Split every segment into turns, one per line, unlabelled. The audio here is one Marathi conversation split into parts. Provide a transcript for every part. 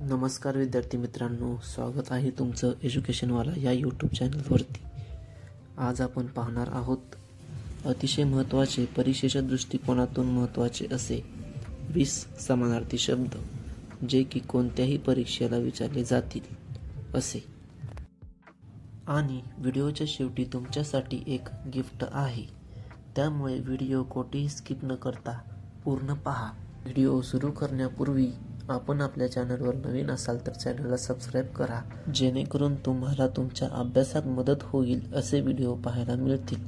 नमस्कार विद्यार्थी मित्रांनो स्वागत आहे तुमचं एज्युकेशनवाला या यूट्यूब चॅनलवरती आज आपण पाहणार आहोत अतिशय महत्त्वाचे परीक्षेच्या दृष्टिकोनातून महत्त्वाचे असे वीस समानार्थी शब्द जे की कोणत्याही परीक्षेला विचारले जातील असे. आणि व्हिडिओच्या शेवटी तुमच्यासाठी एक गिफ्ट आहे. त्यामुळे व्हिडिओ कोठेही स्किप न करता पूर्ण पहा. व्हिडिओ सुरू करण्यापूर्वी आपण आपल्या चॅनलवर नवीन असाल तर चॅनलला सबस्क्राईब करा जेणेकरून तुम्हाला तुमच्या अभ्यासात मदत होईल असे व्हिडिओ पाहायला मिळतील.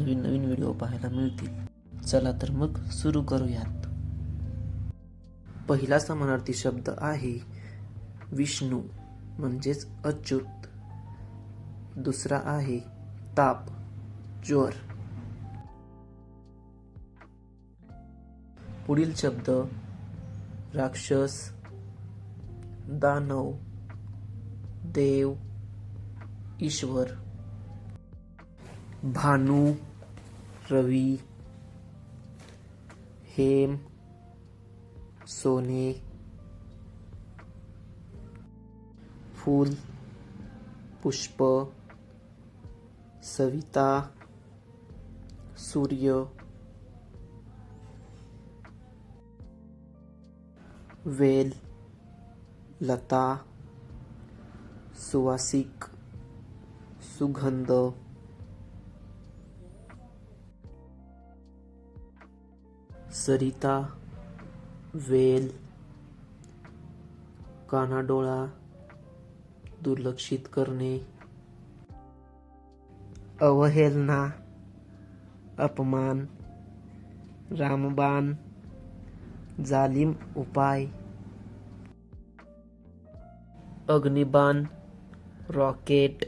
नवीन नवीन व्हिडिओ पाहायला मिळतील. चला तर मग सुरू करूयात. पहिला समानार्थी शब्द आहे विष्णू म्हणजेच अच्युत. दुसरा आहे ताप ज्वर. पुढील शब्द राक्षस दानव देव ईश्वर भानू रवि हेम सोने फूल पुष्प सविता सूर्य वेल लता सुवासिक सुगंध. सरिता वेल कानाडोळा दुर्लक्षित करणे. अवहेलना अपमान रामबाण. जालिम उपाय। अग्निबाण रॉकेट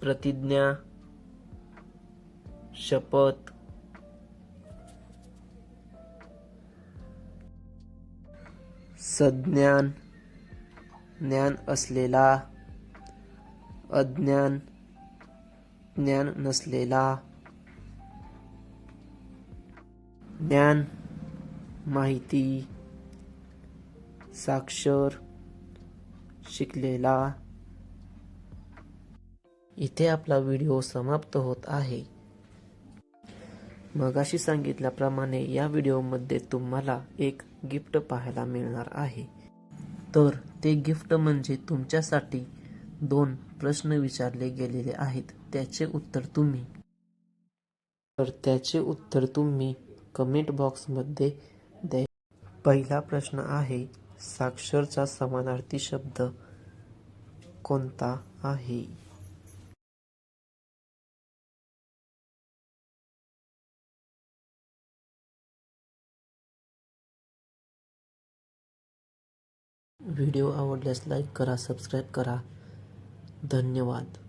प्रतिज्ञा शपथ। सज्ञान ज्ञान असलेला। अज्ञान ज्ञान नसलेला। ज्ञान माहिती साक्षर शिकलेला. इथे आपला व्हिडिओ समाप्त होत आहे. मगाशी सांगितल्याप्रमाणे या व्हिडिओमध्ये तुम्हाला एक गिफ्ट पाहायला मिळणार आहे. तर ते गिफ्ट म्हणजे तुमच्यासाठी दोन प्रश्न विचारले गेलेले आहेत त्याचे उत्तर तुम्ही. तर त्याचे उत्तर तुम्ही कमेंट बॉक्समध्ये पहिला प्रश्न आहे साक्षरचा समानार्थी शब्द कोणता आहे? व्हिडिओ आवडल्यास लाईक करा सबस्क्राईब करा. धन्यवाद.